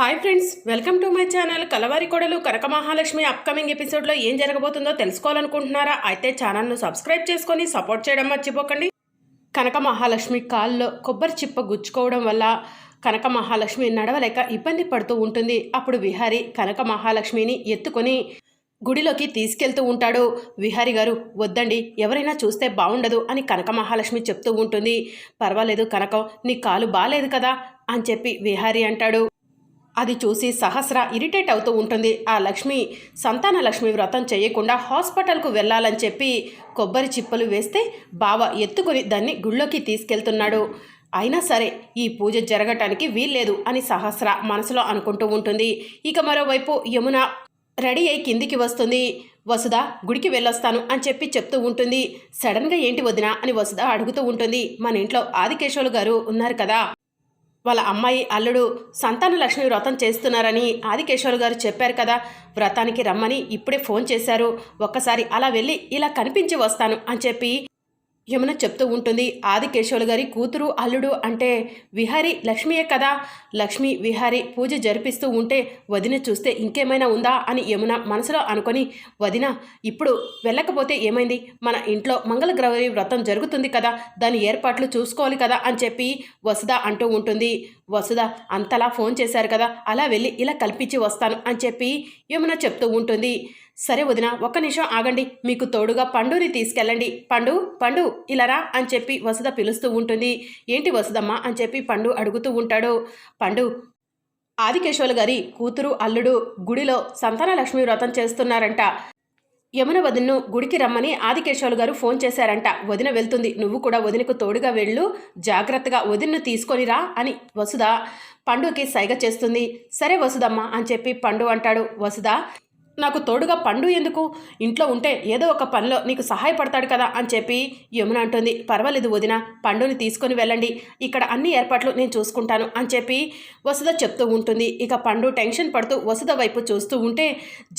Hi friends welcome to my channel Kalavari Kodalu Kanaka Mahalakshmi upcoming ఎపిసోడ్లో ఏం జరగబోతుందో తెలుసుకోవాలనుకుంటున్నారా? అయితే ఛానల్ను సబ్స్క్రైబ్ చేసుకొని సపోర్ట్ చేయడం మర్చిపోకండి. కనక మహాలక్ష్మి కాల్లో కొబ్బరి చిప్ప గుచ్చుకోవడం వల్ల కనక మహాలక్ష్మి నడవలేక ఇబ్బంది పడుతూ ఉంటుంది. అప్పుడు విహారి కనక మహాలక్ష్మిని ఎత్తుకొని గుడిలోకి తీసుకెళ్తూ ఉంటాడు. విహారి గారు వద్దండి ఎవరైనా చూస్తే బాగుండదు అని కనక మహాలక్ష్మి చెప్తూ ఉంటుంది. పర్వాలేదు కనకం నీ కాలు బాలేదు కదా అని చెప్పి విహారి అంటాడు. అది చూసి సహస్ర ఇరిటేట్ అవుతూ ఉంటుంది. ఆ లక్ష్మి సంతాన లక్ష్మి వ్రతం చేయకుండా హాస్పిటల్కు వెళ్ళాలని చెప్పి కొబ్బరి చిప్పలు వేస్తే బావ ఎత్తుకొని దాన్ని గుళ్ళోకి తీసుకెళ్తున్నాడు. అయినా సరే ఈ పూజ జరగటానికి వీల్లేదు అని సహస్ర మనసులో అనుకుంటూ ఉంటుంది. ఇక మరోవైపు యమున రెడీ అయి కిందికి వస్తుంది. వసుధ గుడికి వెళ్ళొస్తాను అని చెప్పి చెప్తూ ఉంటుంది. సడన్గా ఏంటి వదినా అని వసుధ అడుగుతూ ఉంటుంది. మన ఇంట్లో ఆదికేశవులు గారు ఉన్నారు కదా. వాళ్ళ అమ్మాయి అల్లుడు సంతాన లక్ష్మి వ్రతం చేస్తున్నారని ఆదికేశ్వర్ గారు చెప్పారు కదా. వ్రతానికి రమ్మని ఇప్పుడే ఫోన్ చేశారు. ఒక్కసారి అలా వెళ్ళి ఇలా కనిపించి వస్తాను అని చెప్పి యమున చెప్తూ ఉంటుంది ఆదికేశవులు గారి కూతురు అల్లుడు అంటే విహారి లక్ష్మీయే కదా? లక్ష్మి విహారి పూజ జరిపిస్తూ ఉంటే వదిన చూస్తే ఇంకేమైనా ఉందా? అని యమున మనసులో అనుకొని వదిన ఇప్పుడు వెళ్ళకపోతే ఏమైంది? మన ఇంట్లో మంగళగ్రవరి వ్రతం జరుగుతుంది కదా దాని ఏర్పాట్లు చూసుకోవాలి కదా? అని చెప్పి వసుధ అంటూ ఉంటుంది. వసుధ అంతలా ఫోన్ చేశారు కదా అలా వెళ్ళి ఇలా కల్పించి వస్తాను అని చెప్పి యమున చెప్తూ ఉంటుంది. సరే వదిన ఒక్క నిమిషం ఆగండి. మీకు తోడుగా పండుని తీసుకెళ్ళండి. పండు పండు ఇలారా అని చెప్పి వసుద పిలుస్తూ ఉంటుంది. ఏంటి వసుదమ్మా అని చెప్పి పండు అడుగుతూ ఉంటాడు. పండు ఆదికేశవులు గారి కూతురు అల్లుడు గుడిలో సంతాన లక్ష్మి వ్రతం చేస్తున్నారంట. యమున వదిన్ను గుడికి రమ్మని ఆదికేశ్వరు గారు ఫోన్ చేశారంట. వదిన వెళ్తుంది. నువ్వు కూడా వదినకు తోడుగా వెళ్ళు. జాగ్రత్తగా వదిన్ను తీసుకొని రా అని వసుధ పండుకి సైగ చేస్తుంది. సరే వసుదమ్మ అని చెప్పి పండు అంటాడు. వసుధ నాకు తోడుగా పండు ఎందుకు? ఇంట్లో ఉంటే ఏదో ఒక పనిలో నీకు సహాయపడతాడు కదా అని చెప్పి యమున అంటుంది. పర్వాలేదు వదిన పండుని తీసుకొని వెళ్ళండి. ఇక్కడ అన్ని ఏర్పాట్లు నేను చూసుకుంటాను అని చెప్పి వసుధ చెప్తూ ఉంటుంది. ఇక పండు టెన్షన్ పడుతూ వసుధ వైపు చూస్తూ ఉంటే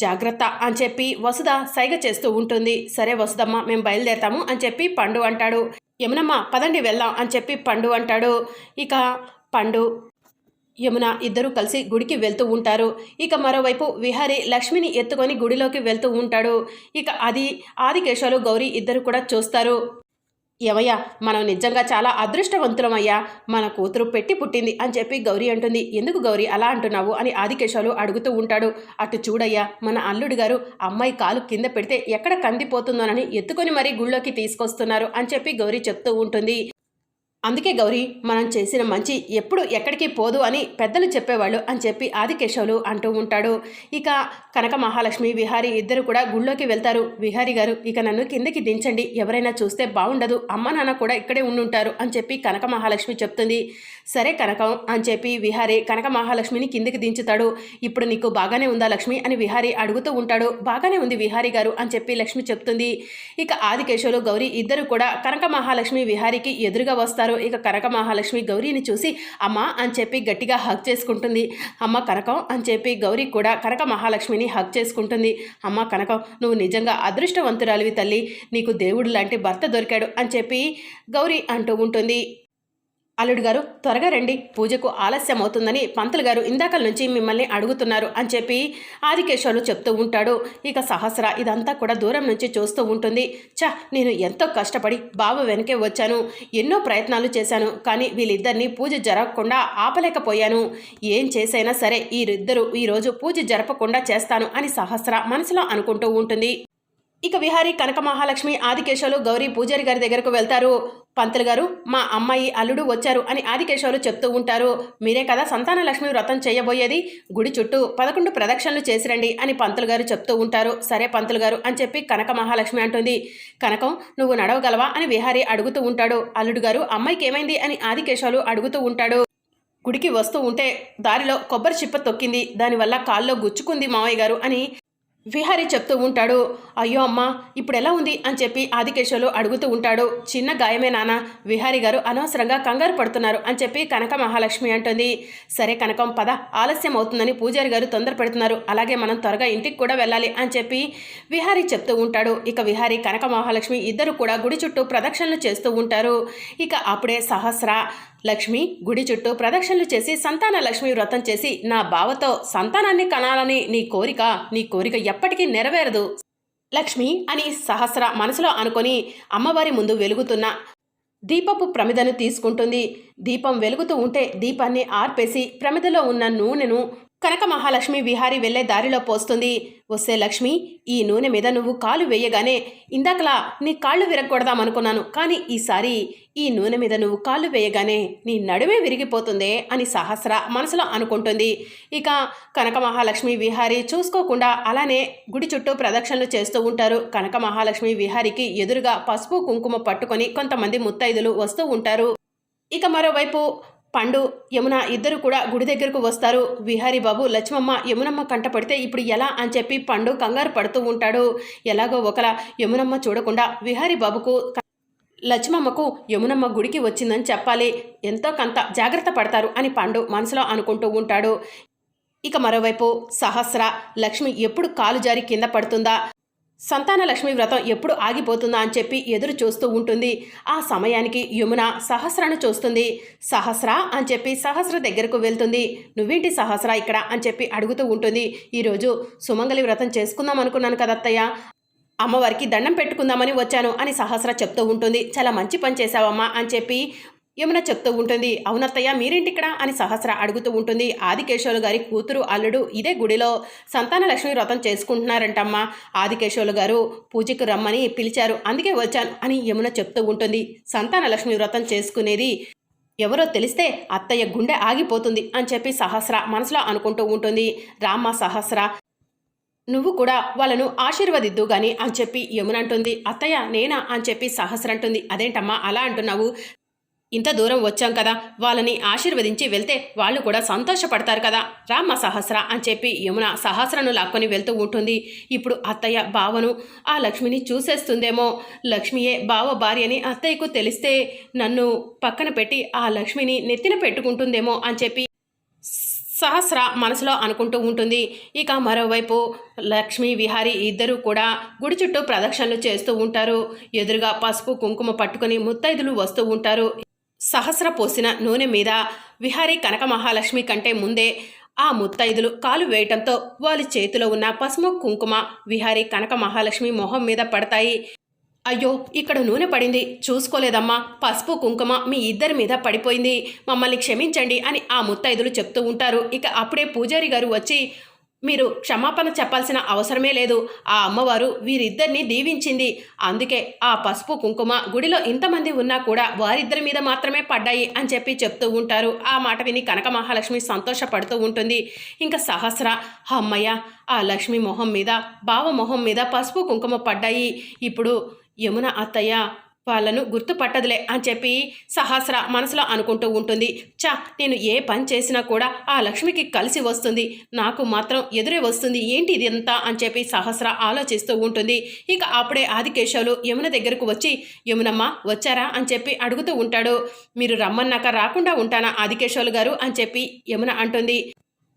జాగ్రత్త అని చెప్పి వసుధ సైగ చేస్తూ ఉంటుంది. సరే వసుదమ్మ మేము బయలుదేరతాము అని చెప్పి పండు అంటాడు. యమునమ్మ పదండి వెళ్దాం అని చెప్పి పండు అంటాడు. ఇక పండు యమున ఇద్దరూ కలిసి గుడికి వెళ్తూ ఉంటారు. ఇక మరోవైపు విహారి లక్ష్మిని ఎత్తుకొని గుడిలోకి వెళ్తూ ఉంటాడు. ఇక అది ఆదికేశాలు గౌరీ ఇద్దరు కూడా చూస్తారు. ఏమయ్యా మనం నిజంగా చాలా అదృష్టవంతులమయ్యా. మన కూతురు పెట్టి పుట్టింది అని చెప్పి గౌరీ అంటుంది. ఎందుకు గౌరీ అలా అంటున్నావు అని ఆదికేశాలు అడుగుతూ ఉంటాడు. అటు చూడయ్యా మన అల్లుడు గారు అమ్మాయి కాలు కింద పెడితే ఎక్కడ కందిపోతుందోనని ఎత్తుకొని మరీ గుళ్ళోకి తీసుకొస్తున్నారు అని చెప్పి గౌరీ చెప్తూ ఉంటుంది. అందుకే గౌరీ మనం చేసిన మంచి ఎప్పుడు ఎక్కడికి పోదు అని పెద్దలు చెప్పేవాళ్ళు అని చెప్పి ఆదికేశవులు అంటూ ఉంటాడు. ఇక కనక మహాలక్ష్మి విహారి ఇద్దరు కూడా గుళ్ళోకి వెళ్తారు. విహారి గారు ఇక నన్ను కిందకి దించండి. ఎవరైనా చూస్తే బాగుండదు అమ్మ నాన్న కూడా ఇక్కడే ఉండుంటారు అని చెప్పి కనక మహాలక్ష్మి చెప్తుంది. సరే కనకం అని చెప్పి విహారి కనక మహాలక్ష్మిని కిందకి దించుతాడు. ఇప్పుడు నీకు బాగానే ఉందా లక్ష్మి అని విహారి అడుగుతూ ఉంటాడు. బాగానే ఉంది విహారి గారు అని చెప్పి లక్ష్మి చెప్తుంది. ఇక ఆదికేశవులు గౌరీ ఇద్దరు కూడా కనక మహాలక్ష్మి విహారికి ఎదురుగా వస్తారు. ఇక కరక మహాలక్ష్మి గౌరీని చూసి అమ్మ అని చెప్పి గట్టిగా హగ్ చేసుకుంటుంది. అమ్మ కనకం అని చెప్పి గౌరీ కూడా కనక మహాలక్ష్మిని హగ్ చేసుకుంటుంది. అమ్మ కనకం నువ్వు నిజంగా అదృష్టవంతురాలివి తల్లి. నీకు దేవుడు లాంటి భర్త దొరికాడు అని చెప్పి గౌరీ అంటూ ఉంటుంది. అల్లుడు గారు త్వరగా రండి. పూజకు ఆలస్యం అవుతుందని పంతులు గారు ఇందాకల నుంచి మిమ్మల్ని అడుగుతున్నారు అని చెప్పి ఆదికేశవులు చెప్తూ ఉంటాడు. ఇక సహస్ర ఇదంతా కూడా దూరం నుంచి చూస్తూ ఉంటుంది. చా నేను ఎంతో కష్టపడి బావ వెనకే వచ్చాను. ఎన్నో ప్రయత్నాలు చేశాను. కానీ వీళ్ళిద్దరినీ పూజ జరగకుండా ఆపలేకపోయాను. ఏం చేసైనా సరే వీరిద్దరూ ఈరోజు పూజ జరపకుండా చేస్తాను అని సహస్ర మనసులో అనుకుంటూ ఉంటుంది. ఇక విహారీ కనక మహాలక్ష్మి ఆదికేశవులు గౌరీ పూజారి గారి దగ్గరకు వెళ్తారు. పంతులు గారు మా అమ్మాయి అల్లుడు వచ్చారు అని ఆదికేశవులు చెప్తూ ఉంటారు. మీరే కదా సంతాన లక్ష్మి వ్రతం చేయబోయేది. గుడి చుట్టూ పదకొండు ప్రదక్షిణలు చేసిరండి అని పంతులు గారు చెప్తూ ఉంటారు. సరే పంతులు గారు అని చెప్పి కనక మహాలక్ష్మి అంటుంది. కనకం నువ్వు నడవగలవా అని విహారీ అడుగుతూ ఉంటాడు. అల్లుడు గారు అమ్మాయికి ఏమైంది అని ఆదికేశవులు అడుగుతూ ఉంటాడు. గుడికి వస్తూ ఉంటే దారిలో కొబ్బరి చిప్ప తొక్కింది. దానివల్ల కాల్లో గుచ్చుకుంది మావయ్య గారు అని విహారీ చెప్తూ ఉంటాడు అయ్యో అమ్మ ఇప్పుడు ఎలా ఉంది? అని చెప్పి ఆదికేశవులు అడుగుతూ ఉంటాడు చిన్న గాయమే నాన్న విహారీ గారు అనవసరంగా కంగారు పడుతున్నారు అని చెప్పి కనక మహాలక్ష్మి అంటుంది సరే కనకం పద ఆలస్యం అవుతుందని పూజారి గారు తొందర పెడుతున్నారు అలాగే మనం త్వరగా ఇంటికి కూడా వెళ్ళాలి అని చెప్పి విహారీ చెప్తూ ఉంటాడు. ఇక విహారీ కనక మహాలక్ష్మి ఇద్దరు కూడా గుడి చుట్టూ ప్రదక్షిణలు చేస్తూ ఉంటారు. ఇక అప్పుడే సహస్ర లక్ష్మి గుడి చుట్టూ ప్రదక్షిణలు చేసి సంతాన లక్ష్మి వ్రతం చేసి నా బావతో సంతానాన్ని కనాలని నీ కోరిక నీ కోరిక ఎప్పటికీ నెరవేరదు. లక్ష్మి అని సహస్ర మనసులో అనుకొని అమ్మవారి ముందు వెలుగుతున్న దీపపు ప్రమిదను తీసుకుంటుంది. దీపం వెలుగుతూ ఉంటే దీపాన్ని ఆర్పేసి ప్రమిదలో ఉన్న నూనెను కనక మహాలక్ష్మి విహారి వెళ్ళే దారిలో పోస్తుంది. వస్తే లక్ష్మి ఈ నూనె మీద నువ్వు కాలు వేయగానే ఇందాకలా నీ కాళ్ళు విరగొడదామనుకున్నాను కానీ ఈసారి ఈ నూనె మీద నువ్వు కాళ్ళు వేయగానే నీ నడుమే విరిగిపోతుందే అని సహస్ర మనసులో అనుకుంటుంది. ఇక కనక మహాలక్ష్మి విహారి చూసుకోకుండా అలానే గుడి చుట్టూ ప్రదక్షిణలు చేస్తూ ఉంటారు. కనక మహాలక్ష్మి విహారికి ఎదురుగా పసుపు కుంకుమ పట్టుకొని కొంతమంది ముత్తైదులు వస్తూ ఉంటారు. ఇక మరోవైపు పండు యమున ఇద్దరు కూడా గుడి దగ్గరకు వస్తారు. విహారీ బాబు లక్ష్మమ్మ యమునమ్మ కంటపడితే ఇప్పుడు ఎలా అని చెప్పి పండు కంగారు పడుతూ ఉంటాడు. ఎలాగో ఒకలా యమునమ్మ చూడకుండా విహారీ బాబుకు లక్ష్మమ్మకు యమునమ్మ గుడికి వచ్చిందని చెప్పాలి. ఎంతో కొంత జాగ్రత్త పడతారు అని పండు మనసులో అనుకుంటూ ఉంటాడు. ఇక మరోవైపు సహస్ర లక్ష్మి ఎప్పుడు కాలు జారి కింద పడుతుందా? సంతాన లక్ష్మి వ్రతం ఎప్పుడు ఆగిపోతుందా అని చెప్పి ఎదురు చూస్తూ ఉంటుంది. ఆ సమయానికి యమున సహస్రను చూస్తుంది. సహస్ర అని చెప్పి సహస్ర దగ్గరకు వెళ్తుంది. నువ్వేంటి సహస్ర ఇక్కడ అని చెప్పి అడుగుతూ ఉంటుంది. ఈరోజు సుమంగలి వ్రతం చేసుకుందాం అనుకున్నాను కదా అత్తయ్య. అమ్మవారికి దండం పెట్టుకుందామని వచ్చాను అని సహస్ర చెప్తూ ఉంటుంది. చాలా మంచి పని చేశావమ్మా అని చెప్పి యమున చెప్తూ ఉంటుంది అవునత్తయ్య మీరేంటిక్కడ? అని సహస్ర అడుగుతూ ఉంటుంది. ఆదికేశవులు గారి కూతురు అల్లుడు ఇదే గుడిలో సంతాన లక్ష్మి వ్రతం చేసుకుంటున్నారంటమ్మా. ఆదికేశవులు గారు పూజకు రమ్మని పిలిచారు. అందుకే వచ్చాను అని యమున చెప్తూ ఉంటుంది. సంతాన లక్ష్మి వ్రతం చేసుకునేది ఎవరో తెలిస్తే అత్తయ్య గుండె ఆగిపోతుంది అని చెప్పి సహస్ర మనసులో అనుకుంటూ ఉంటుంది. రామ్మ సహస్ర నువ్వు కూడా వాళ్ళను ఆశీర్వదిద్దు గాని అని చెప్పి యమున అంటుంది. అత్తయ్య నేనా? అని చెప్పి సహస్ర అంటుంది. అదేంటమ్మా అలా అంటున్నావు? ఇంత దూరం వచ్చాం కదా వాళ్ళని ఆశీర్వదించి వెళ్తే వాళ్ళు కూడా సంతోషపడతారు కదా. రామ్మ సహస్ర అని చెప్పి యమున సహస్రను లాక్కొని వెళ్తూ ఉంటుంది. ఇప్పుడు అత్తయ్య బావను ఆ లక్ష్మిని చూసేస్తుందేమో. లక్ష్మియే బావ భార్యని అత్తయ్యకు తెలిస్తే నన్ను పక్కన పెట్టి ఆ లక్ష్మిని నెత్తిన పెట్టుకుంటుందేమో అని చెప్పి సహస్ర మనసులో అనుకుంటూ ఉంటుంది. ఇక మరోవైపు లక్ష్మీ విహారీ ఇద్దరూ కూడా గుడి చుట్టూ ప్రదక్షిణలు చేస్తూ ఉంటారు. ఎదురుగా పసుపు కుంకుమ పట్టుకుని ముత్తైదులు వస్తూ ఉంటారు. సహస్ర పోసిన నూనె మీద విహారీ కనక మహాలక్ష్మి కంటే ముందే ఆ ముత్తైదులు కాలు వేయటంతో వాళ్ళ చేతిలో ఉన్న పసుపు కుంకుమ విహారీ కనక మహాలక్ష్మి మొహం మీద పడతాయి. అయ్యో ఇక్కడ నూనె పడింది. చూసుకోలేదమ్మా. పసుపు కుంకుమ మీ ఇద్దరి మీద పడిపోయింది. మమ్మల్ని క్షమించండి అని ఆ ముత్తైదులు చెప్తూ ఉంటారు. ఇక అప్పుడే పూజారి గారు వచ్చి మీరు క్షమాపణ చెప్పాల్సిన అవసరమే లేదు. ఆ అమ్మవారు వీరిద్దరిని దీవించింది. అందుకే ఆ పసుపు కుంకుమ గుడిలో ఇంతమంది ఉన్నా కూడా వారిద్దరి మీద మాత్రమే పడ్డాయి అని చెప్పి చెప్తూ ఉంటారు. ఆ మాట విని కనక మహాలక్ష్మి సంతోషపడుతూ ఉంటుంది. ఇంకా సహస్ర అమ్మయ్య ఆ లక్ష్మి మొహం మీద బావ మొహం మీద పసుపు కుంకుమ పడ్డాయి. ఇప్పుడు యమున అత్తయ్య వాళ్ళను గుర్తుపట్టదులే అని చెప్పి సహస్ర మనసులో అనుకుంటూ ఉంటుంది. చా నేను ఏ పని చేసినా కూడా ఆ లక్ష్మికి కలిసి వస్తుంది. నాకు మాత్రం ఎదురే వస్తుంది. ఏంటి ఇదంతా? అని చెప్పి సహస్ర ఆలోచిస్తూ ఉంటుంది. ఇక అప్పుడే ఆదికేశవులు యమున దగ్గరకు వచ్చి యమునమ్మ వచ్చారా? అని చెప్పి అడుగుతూ ఉంటాడు. మీరు రమ్మన్నాక రాకుండా ఉంటానా ఆదికేశవులు గారు? అని చెప్పి యమున అంటుంది.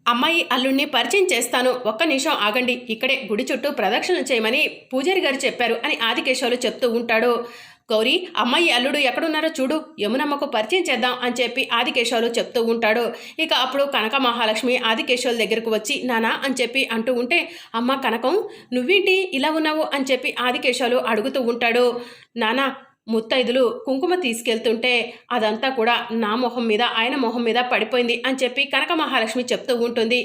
అమ్మాయి అల్లుణ్ణి పరిచయం చేస్తాను. ఒక్క నిమిషం ఆగండి. ఇక్కడే గుడి చుట్టూ ప్రదక్షిణలు చేయమని పూజారి గారు చెప్పారు అని ఆదికేశవులు చెప్తూ ఉంటాడు. గౌరీ అమ్మాయి అల్లుడు ఎక్కడున్నారో చూడు యమునమ్మకు పరిచయం చేద్దాం అని చెప్పి ఆదికేశవులు చెప్తూ ఉంటాడు. ఇక అప్పుడు కనక మహాలక్ష్మి ఆదికేశవుల దగ్గరకు వచ్చి నానా అని చెప్పి అంటూ ఉంటే అమ్మ కనకం నువ్వేంటి ఇలా ఉన్నావు? అని చెప్పి ఆదికేశవులు అడుగుతూ ఉంటాడు. నానా ముత్తైదులు కుంకుమ తీసుకెళ్తుంటే అదంతా కూడా నా మొహం మీద ఆయన మొహం మీద పడిపోయింది అని చెప్పి కనక మహాలక్ష్మి చెప్తూ ఉంటుంది.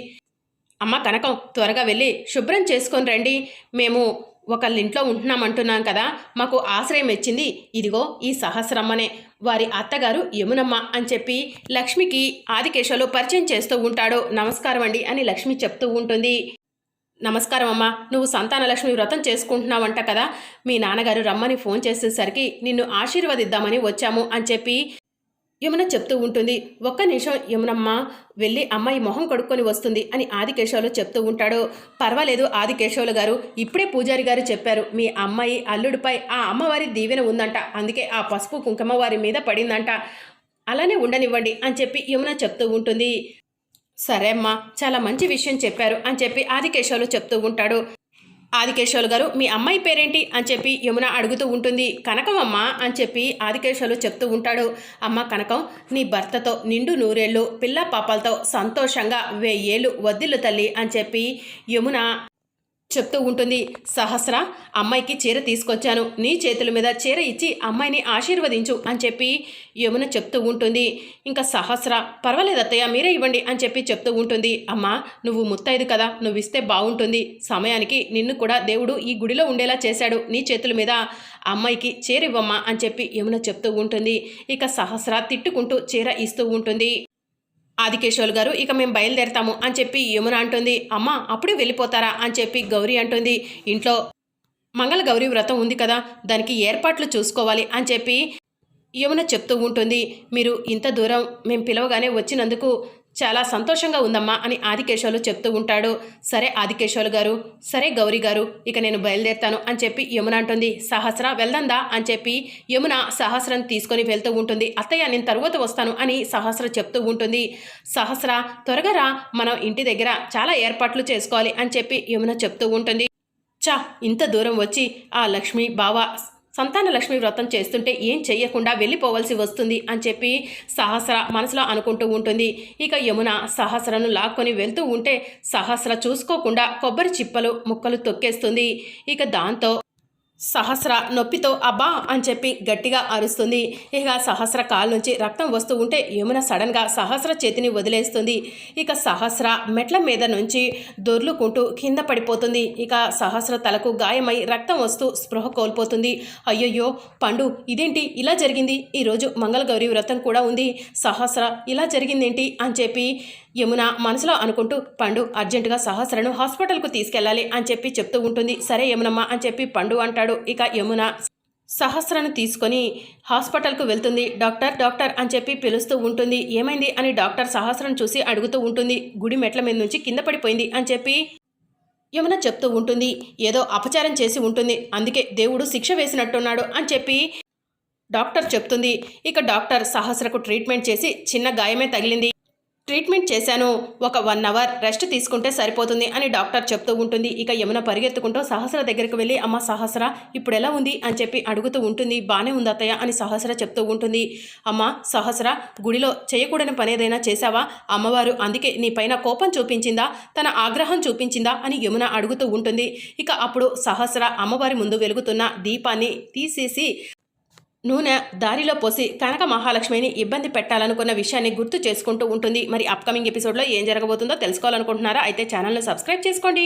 అమ్మ కనకం త్వరగా వెళ్ళి శుభ్రం చేసుకొని రండి. మేము ఒకళ్ళింట్లో ఉంటున్నామంటున్నాం కదా మాకు ఆశ్రయం ఇచ్చింది. ఇదిగో ఈ సహస్రమ్మనే. వారి అత్తగారు యమునమ్మ అని చెప్పి లక్ష్మికి ఆదికేశవులు పరిచయం చేస్తూ ఉంటాడు. నమస్కారం అండి అని లక్ష్మి చెప్తూ ఉంటుంది. నమస్కారం అమ్మా నువ్వు సంతాన లక్ష్మి వ్రతం చేసుకుంటున్నావంట కదా. మీ నాన్నగారు రమ్మని ఫోన్ చేసేసరికి నిన్ను ఆశీర్వదిద్దామని వచ్చాము అని చెప్పి యమున చెప్తూ ఉంటుంది. ఒక్క నిమిషం యమునమ్మ వెళ్ళి అమ్మాయి మొహం కడుక్కొని వస్తుంది అని ఆదికేశవులు చెప్తూ ఉంటాడు. పర్వాలేదు ఆదికేశవులు గారు ఇప్పుడే పూజారి గారు చెప్పారు మీ అమ్మాయి అల్లుడిపై ఆ అమ్మవారి దీవెన ఉందంట అందుకే ఆ పసుపు కుంకుమ వారి మీద పడిందంట. అలానే ఉండనివ్వండి అని చెప్పి యమున చెప్తూ ఉంటుంది. సరే అమ్మా చాలా మంచి విషయం చెప్పారు అని చెప్పి ఆదికేశవులు చెప్తూ ఉంటాడు. ఆదికేశవులు గారు మీ అమ్మాయి పేరేంటి? అని చెప్పి యమున అడుగుతూ ఉంటుంది. కనకం అమ్మ అని చెప్పి ఆదికేశవులు చెప్తూ ఉంటాడు. అమ్మ కనకం నీ భర్తతో నిండు నూరేళ్ళు పిల్ల పాపలతో సంతోషంగా వెయ్యేళ్ళు వద్దిల్లు తల్లి అని చెప్పి యమున చెప్తూ ఉంటుంది సహస్ర అమ్మాయికి చీర తీసుకొచ్చాను. నీ చేతుల మీద చీర ఇచ్చి అమ్మాయిని ఆశీర్వదించు అని చెప్పి యమున చెప్తూ ఉంటుంది. ఇంకా సహస్ర పర్వాలేదు అత్తయ్య మీరే ఇవ్వండి అని చెప్పి చెప్తూ ఉంటుంది. అమ్మా నువ్వు ముత్తైదు కదా నువ్వు ఇస్తే బాగుంటుంది సమయానికి నిన్ను కూడా దేవుడు ఈ గుడిలో ఉండేలా చేశాడు. నీ చేతుల మీద అమ్మాయికి చీర ఇవ్వమ్మా అని చెప్పి యమున చెప్తూ ఉంటుంది. ఇక సహస్ర తిట్టుకుంటూ చీర ఇస్తూ ఉంటుంది. ఆదికేశవులు గారు ఇక మేము బయలుదేరతాము అని చెప్పి యమున అంటుంది. అమ్మ అప్పుడే వెళ్ళిపోతారా అని చెప్పి గౌరీ అంటుంది. ఇంట్లో మంగళ గౌరీ వ్రతం ఉంది కదా దానికి ఏర్పాట్లు చూసుకోవాలి అని చెప్పి యమున చెప్తూ ఉంటుంది. మీరు ఇంత దూరం మేము పిలవగానే వచ్చినందుకు చాలా సంతోషంగా ఉందమ్మా అని ఆదికేశవులు చెప్తూ ఉంటాడు. సరే ఆదికేశవులు గారు సరే గౌరీ గారు ఇక నేను బయలుదేరుతాను అని చెప్పి యమున అంటుంది. సహస్ర వెళ్దందా అని చెప్పి యమున సహస్రం తీసుకొని వెళ్తూ ఉంటుంది. అత్తయ్య నేను తరువాత వస్తాను అని సహస్ర చెప్తూ ఉంటుంది. సహస్ర త్వరగా రా మనం ఇంటి దగ్గర చాలా ఏర్పాట్లు చేసుకోవాలి అని చెప్పి యమున చెప్తూ ఉంటుంది. చా ఇంత దూరం వచ్చి ఆ లక్ష్మి బావ సంతాన లక్ష్మి వ్రతం చేస్తుంటే ఏం చెయ్యకుండా వెళ్ళిపోవలసి వస్తుంది అని చెప్పి సహస్ర మనసులో అనుకుంటూ ఉంటుంది. ఇక యమున సహస్రను లాక్కొని వెళ్తూ ఉంటే సహస్ర చూసుకోకుండా కొబ్బరి చిప్పలు ముక్కలు తొక్కేస్తుంది. ఇక దాంతో సహస్ర నొప్పితో అబ్బా అని చెప్పి గట్టిగా అరుస్తుంది. ఇక సహస్ర కాలు నుంచి రక్తం వస్తూ ఉంటే యమున సడన్గా సహస్ర చేతిని వదిలేస్తుంది. ఇక సహస్ర మెట్ల మీద నుంచి దొర్లుకుంటూ కింద పడిపోతుంది. ఇక సహస్ర తలకు గాయమై రక్తం వస్తూ స్పృహ కోల్పోతుంది. అయ్యయ్యో! పండు ఇదేంటి? ఇలా జరిగింది. ఈరోజు మంగళగౌరి వ్రతం కూడా ఉంది. సహస్ర ఇలా జరిగిందేంటి? అని చెప్పి యమున మనసులో అనుకుంటూ పండు అర్జెంటుగా సహస్రను హాస్పిటల్కు తీసుకెళ్ళాలి అని చెప్పి చెప్తూ ఉంటుంది. సరే యమునమ్మ అని చెప్పి పండు అంటాడు. ఇక యమున సహస్రను తీసుకొని హాస్పిటల్కు వెళ్తుంది. డాక్టర్ డాక్టర్ అని చెప్పి పిలుస్తూ ఉంటుంది. ఏమైంది అని డాక్టర్ సహస్రం చూసి అడుగుతూ ఉంటుంది. గుడి మెట్ల మీద నుంచి కింద పడిపోయింది అని చెప్పి యమున చెప్తూ ఉంటుంది. ఏదో అపచారం చేసి ఉంటుంది. అందుకే దేవుడు శిక్ష వేసినట్టున్నాడు అని చెప్పి డాక్టర్ చెప్తుంది. ఇక డాక్టర్ సహస్రకు ట్రీట్మెంట్ చేసి చిన్న గాయమే తగిలింది. ట్రీట్మెంట్ చేశాను. ఒక వన్ అవర్ రెస్ట్ తీసుకుంటే సరిపోతుంది అని డాక్టర్ చెప్తూ ఉంటుంది. ఇక యమున పరిగెత్తుకుంటూ సహస్ర దగ్గరికి వెళ్ళి అమ్మ సహస్ర ఇప్పుడు ఎలా ఉంది? అని చెప్పి అడుగుతూ ఉంటుంది. బాగానే ఉంది అత్తయ్య అని సహస్ర చెప్తూ ఉంటుంది. అమ్మ సహస్ర గుడిలో చేయకూడని పని ఏదైనా చేశావా? అమ్మవారు అందుకే నీ పైన కోపం చూపించిందా? తన ఆగ్రహం చూపించిందా? అని యమున అడుగుతూ ఉంటుంది. ఇక అప్పుడు సహస్ర అమ్మవారి ముందు వెలుగుతున్న దీపాన్ని తీసేసి నూనె దారిలో పోసి కనక మహాలక్ష్మిని ఇబ్బంది పెట్టాలనుకున్న విషయాన్ని గుర్తు చేసుకుంటూ ఉంటుంది. మరి అప్కమింగ్ ఎపిసోడ్లో ఏం జరగబోతుందో తెలుసుకోవాలనుకుంటున్నారా? అయితే ఛానల్ను సబ్స్క్రైబ్ చేసుకోండి.